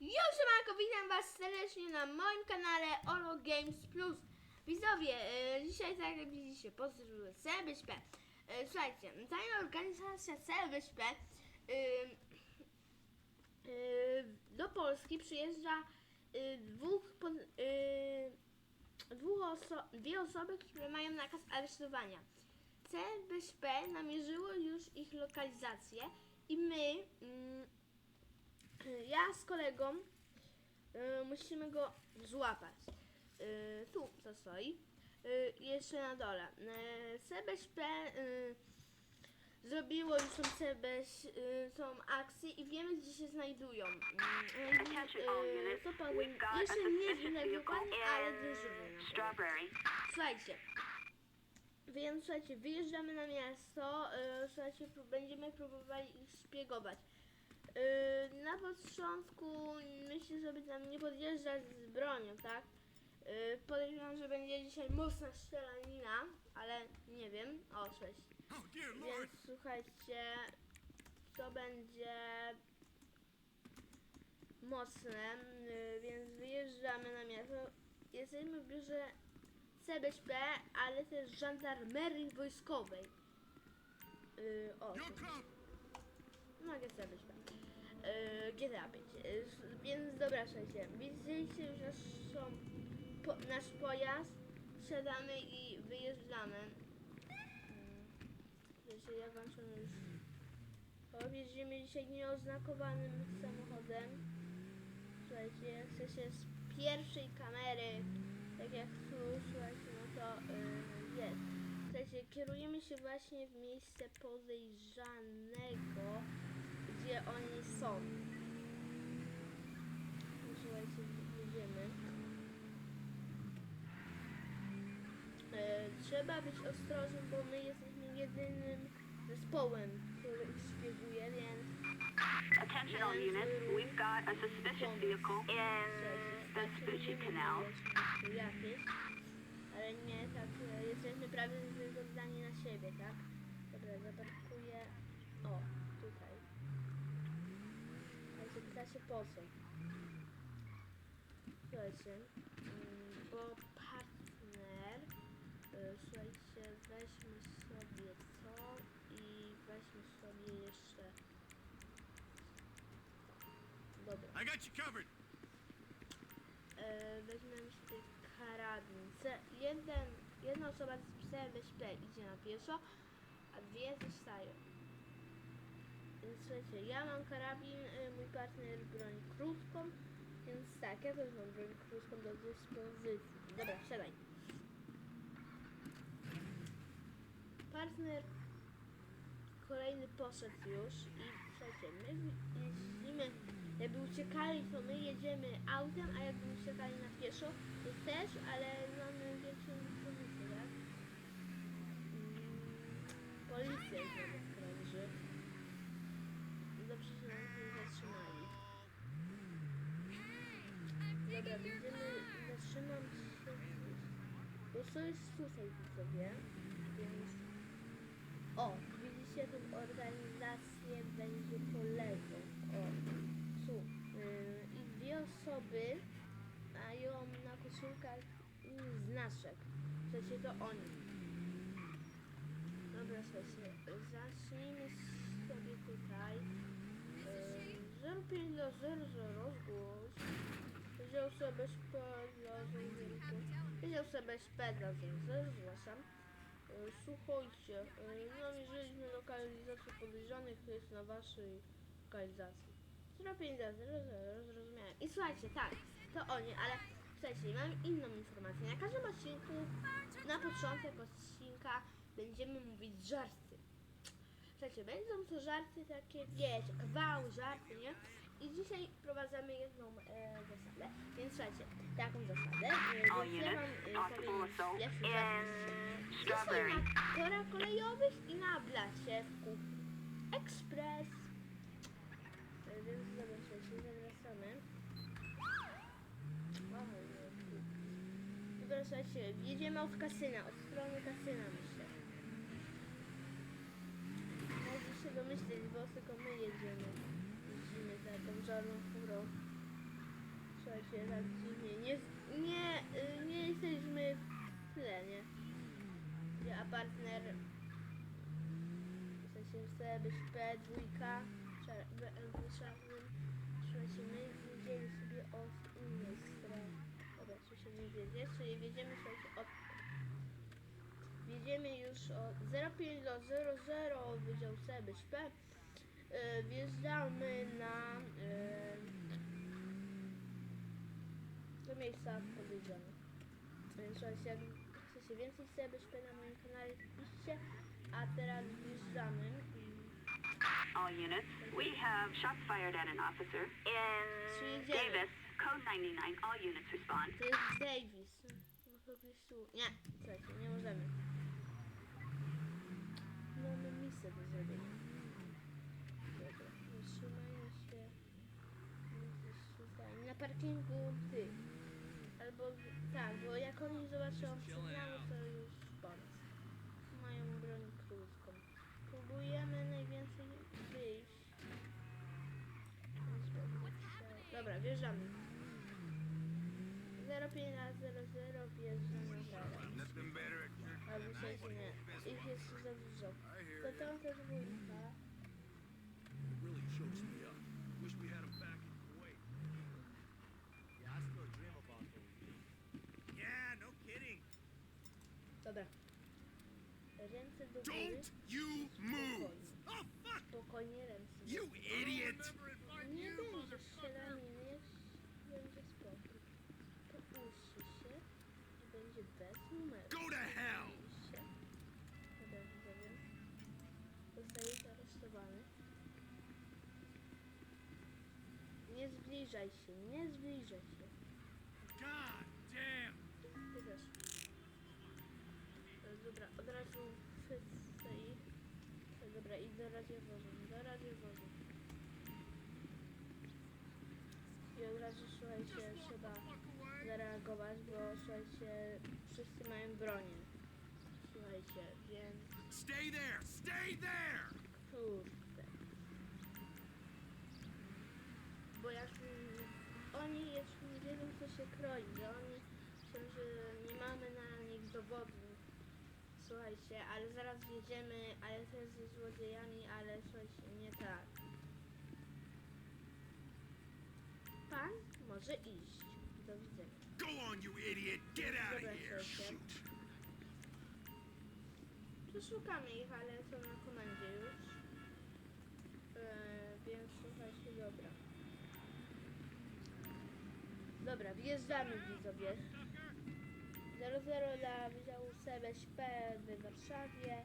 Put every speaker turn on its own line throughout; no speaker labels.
Yo, siemanko, witam was serdecznie na moim kanale Olo Games Plus. Widzowie, e, dzisiaj tak jak widzicie, pozdrowiły CBŚP. E, słuchajcie, tajna organizacja CBŚP e, e, do Polski przyjeżdża e, dwóch, pod, e, dwóch oso dwie osoby, które mają nakaz aresztowania. CBŚP namierzyło już ich lokalizację i my... Mm, ja z kolegą y, musimy go złapać. Y, tu to stoi. Y, jeszcze na dole. Y, CBŚP y, zrobiło już tą CBŚ, y, tą akcję i wiemy gdzie się znajdują. Y, y, to jeszcze nie
vehicle
dokładnie, ale dyżurny. Słuchajcie. Więc słuchajcie, wyjeżdżamy na miasto, yy, słuchajcie, będziemy próbowali ich szpiegować. Yy, na początku myślę, żeby tam nie podjeżdżać z bronią, tak? Yy, podejrzewam, że będzie dzisiaj mocna strzelanina, ale nie wiem. O, cześć. Więc słuchajcie, to będzie mocne, y, więc wyjeżdżamy na miasto. Jesteśmy w biurze CBŚP, ale też żandarmerii wojskowej. Yy, o,
club.
mogę CBŚP. GTA 5. Yy, s- więc dobra, słuchajcie, widzieliście już naszą, po, nasz pojazd, wsiadamy i wyjeżdżamy. Yy, Wiecie, ja włączam już o, jeździmy dzisiaj nieoznakowanym samochodem. Słuchajcie, jak chce się z pierwszej kamery, tak jak tu, słuchajcie, no to yy, jest. Słuchajcie, kierujemy się właśnie w miejsce podejrzanego, gdzie oni są. Słuchajcie, jedziemy. E, trzeba być ostrożnym, bo my jesteśmy jedynym zespołem, który ich szpieguje, więc
Attention all units. We've got a suspicious vehicle in the Vespucci Canal.
jakieś, ale nie tak, jesteśmy prawie zdani na siebie, tak? Dobra, zaparkuję, o, tutaj. Ale się pytacie po co? Słuchajcie, mm, bo słuchajcie, weźmy sobie to i weźmy sobie jeszcze, dobra.
I got you covered.
E, weźmiemy sobie karabin. Jeden, jedna osoba z CBŚP idzie na pieszo, a dwie zostają. Więc słuchajcie, ja mam karabin, e, mój partner broń krótką, więc tak, ja też mam broń krótką do dyspozycji. Dobra, siadaj. Partner kolejny poszedł już i słuchajcie, my jeździmy, jakby uciekali, to my jedziemy autem, a jakby uciekali na pieszo, to też, ale mamy większą pozycję, tak? Mm, Policja nawet krąży. Dobrze, że nas nie zatrzymali. Dobra, będziemy, zatrzymam się, bo jest tutaj widzowie, więc o, widzicie tą organizację będzie po lewo. O, tu. Yy, I dwie osoby mają na koszulkach inny znaszek. W sensie to oni. Dobra, słuchajcie, zacznijmy sobie tutaj. Yy, 05 do 00 zgłoś. Wziął sobie szpedla z. Wziął sobie szpedla z zgłaszam. E, Słuchajcie, e, namierzyliśmy lokalizację podejrzanych, to jest na waszej lokalizacji. 05 zrozumiałem. I słuchajcie, tak, to oni, ale słuchajcie, mam inną informację. Na każdym odcinku, na początek odcinka będziemy mówić żarty. Słuchajcie, będą to żarty takie, wiecie, kawały, żarty, nie? I dzisiaj wprowadzamy jedną e, zasadę, więc słuchajcie, taką zasadę. E, więc ja wam, e, powiem pierwszy na torach kolejowych i na blacie w kół. Ekspres. E, Więc zobaczcie, się zawracamy. Dobra, słuchajcie, jedziemy od kasyna, od strony kasyna myślę. Możecie się domyśleć, bo tylko my jedziemy. Tą żarną furą. Słuchajcie, tak. Nie, nie, y, nie jesteśmy w tle, nie? Ja, a partner... W sensie chce być P2, BMW szarnym. Słuchajcie, my wiedzieli sobie od innej strony. Dobra, słyszymy wiedzieć, czyli wiedziemy słuchajcie od... Wiedziemy już od 05 do 00 Wydział C być P. Y, wjeżdżamy na... Y, do miejsca powiedziane. Więc słuchajcie, jak chcecie więcej CBSP na moim kanale, piszcie. A teraz wjeżdżamy.
All units, we have shots fired at an officer in Davis. Code 99. All units respond.
To jest Davis. Nie, słuchajcie, nie możemy. Mamy misję do zrobienia. Dobra, zatrzymajmy się. Gdzieś tutaj. Na parkingu tych. Albo, tak, bo jak oni zobaczą sygnał, to już nas. Mają broń krótką. Próbujemy najwięcej wyjść. Dobra, wjeżdżamy. 05 na 00 wjeżdżamy
church
Albo coś nie. Ich jest za dużo. To tam też
him back in Kuwait.
Yeah, I still dream about those days.
Yeah, no kidding.
Dobra. Ręce do góry.
Don't you move! Oh, fuck!
Spokojnie ręce.
You idiot!
Nie będzie spokój. Popuści się i będzie bez numeru.
Go to hell!
Oczywiście. Dobra, widzowie. Zostajesz aresztowany. Nie zbliżaj się, nie zbliżaj się.
God damn!
Ty też. Dobra, od razu Dobra, i do radiowozu, do radiowozu. I od razu, słuchajcie, trzeba zareagować, bo słuchajcie, wszyscy mają bronię. Słuchajcie, więc
Stay there! Stay there!
kurde. Bo jak oni jeszcze nie wiedzą, co się kroi, oni myślą, że nie mamy na nich dowodów. Słuchajcie, ale zaraz jedziemy, ale też ze złodziejami, ale słuchajcie, nie tak. Pan może iść. Do widzenia.
Go on, you idiot! Get out of here! Shoot!
Przeszukamy ich, ale są na komendzie już. Eee, więc słuchajcie, dobra. Dobra, wjeżdżamy widzowie. 00 dla Wydziału CBŚP w Warszawie.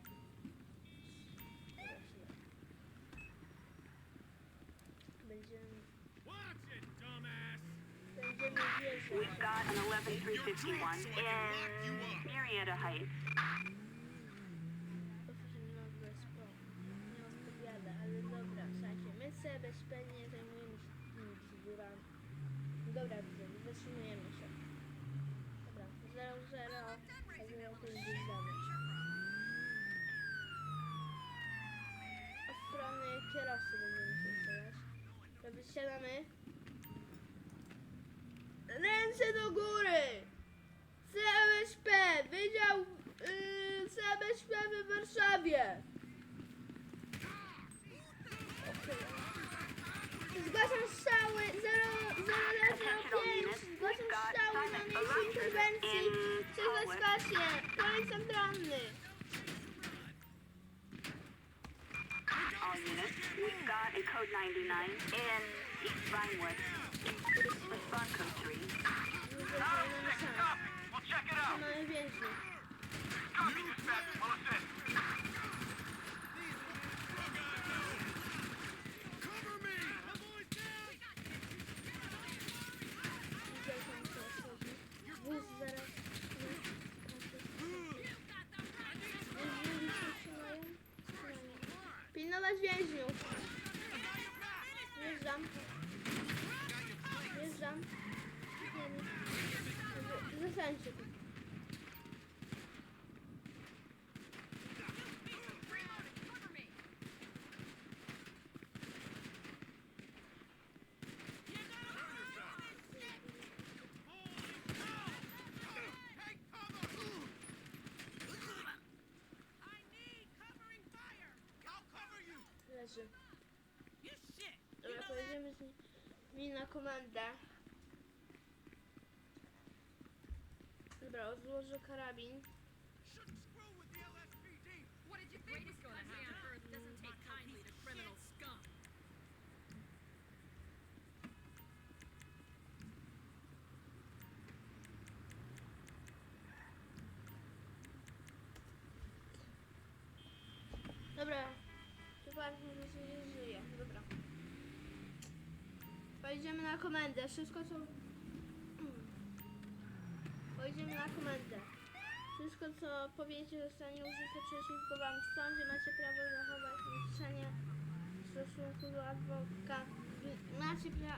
Będziemy, będziemy
We've
wjeżdżać.
got an 11351 in Marietta.
Dobra, 0-0, a 0 to zjeżdżamy. Od strony kierowcy będziemy się strzelać. To wysiadamy. Ręce do góry! CBŚP, Wydział yy, CBŚP w Warszawie. Zgłaszam strzały 0005. Zgłaszam strzały na miejscu interwencji przez Westfację. Policjant ranny.
All units, we've got a code 99 in East Vinewood.
będzie. Leży. Dobra, pojedziemy z na komendę.
To criminal scum.
Dobra, się nie żyje. Dobra. Pojedziemy na komendę. Wszystko co... Pojedziemy na komendę. Wszystko co powiecie zostanie użyte przeciwko wam w sądzie. Macie prawo zachować milczenie w stosunku do adwokata. Macie pra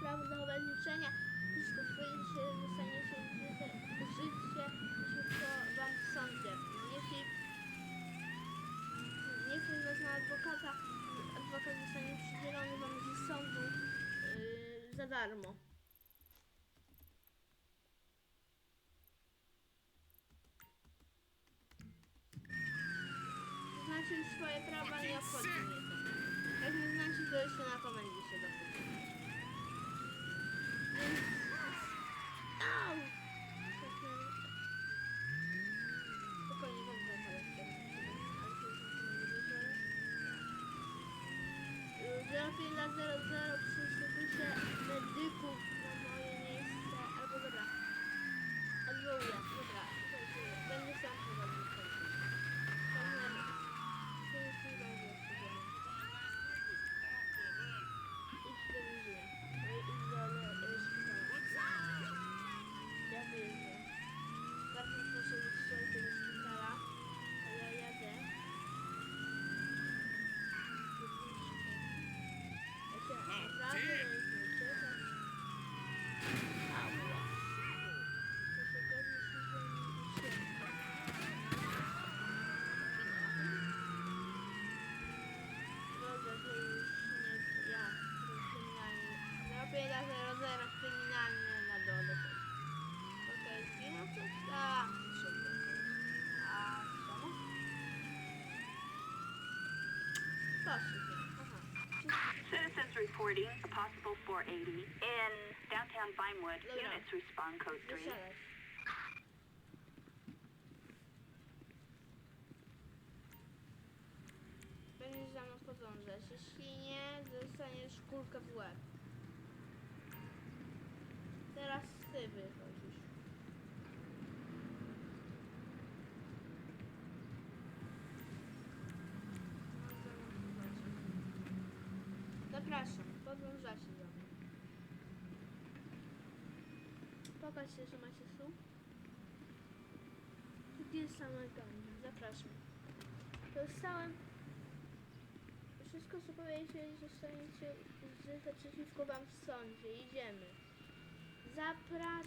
prawo zachować milczenia. Wszystko co powiecie zostanie użyte, przeciwko wam w sądzie. Jeśli nie chcę na adwokata, adwokat zostanie przydzielony wam z sądu yy, za darmo. Znacie już swoje prawa, nie obchodzi mnie to. Jak nie znacie, to jeszcze na komendzie się dochodzi. Więc... Au! Tak, no. Spokojnie, wezmę karetkę. Ale to już nie będzie Zero pięć lat zero zero przysługujcie medyków na moje miejsce. Albo dobra. Odwołuję. Dobra.
Citizens reporting a possible 480 in downtown Vinewood. Units respond code 3.
Będziesz za mną podążać. Jeśli nie, dostaniesz kulkę w łeb. Zapraszam, podążacie za mną. Pokaż się, że macie stół. Tu jest same ganie. Zapraszam. Dostałem wszystko, co powiedzieli, zostaniecie użyte przeciwko wam w sądzie. Idziemy. Zapraszam.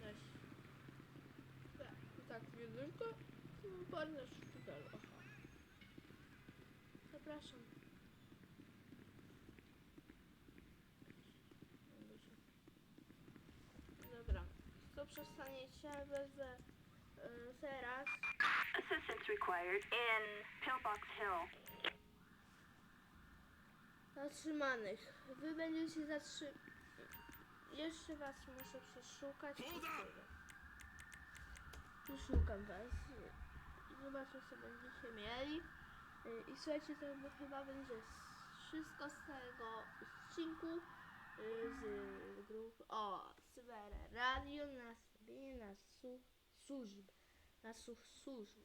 Cześć. Tak, jedynka. Bardzo szpital, aha. Zapraszam. Dobra, to przestaniecie, wezmę y, teraz.
Assistance required in Pillbox Hill.
Zatrzymanych. Wy będziecie zatrzy... Jeszcze was muszę przeszukać. i tyle. Przeszukam was. I zobaczę co będziecie mieli. Y, I słuchajcie, to chyba będzie wszystko z tego odcinku. y, Z grupy... O! Cyber Radio na sobie na su, służb. Na su, służb.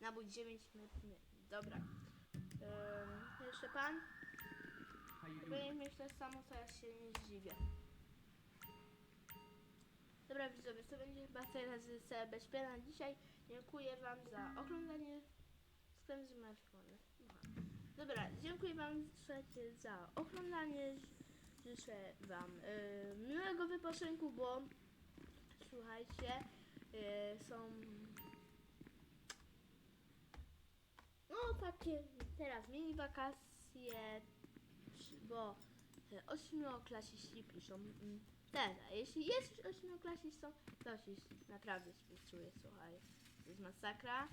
Na bój 9 metr. Dobra. Ym, jeszcze pan? Powinien mieć to samo, co ja się nie zdziwię. Dobra widzowie, to będzie chyba całe śpię na dzisiaj. Dziękuję wam za oglądanie. Z. Aha. Dobra, dziękuję wam za oglądanie. Życzę wam y, miłego wypoczynku, bo słuchajcie, y, są no takie teraz mini wakacje, bo e, ośmioklasiści piszą mm, Teraz, jeśli jest już ośmioklasistą, to się naprawdę współczuję, słuchaj. To jest masakra.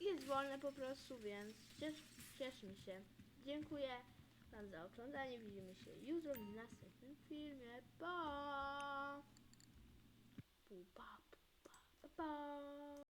Jest wolne po prostu, więc ciesz, cieszmy się. Dziękuję Wam za oglądanie. Widzimy się jutro w następnym filmie. Pa, pa, pa, pa, pa.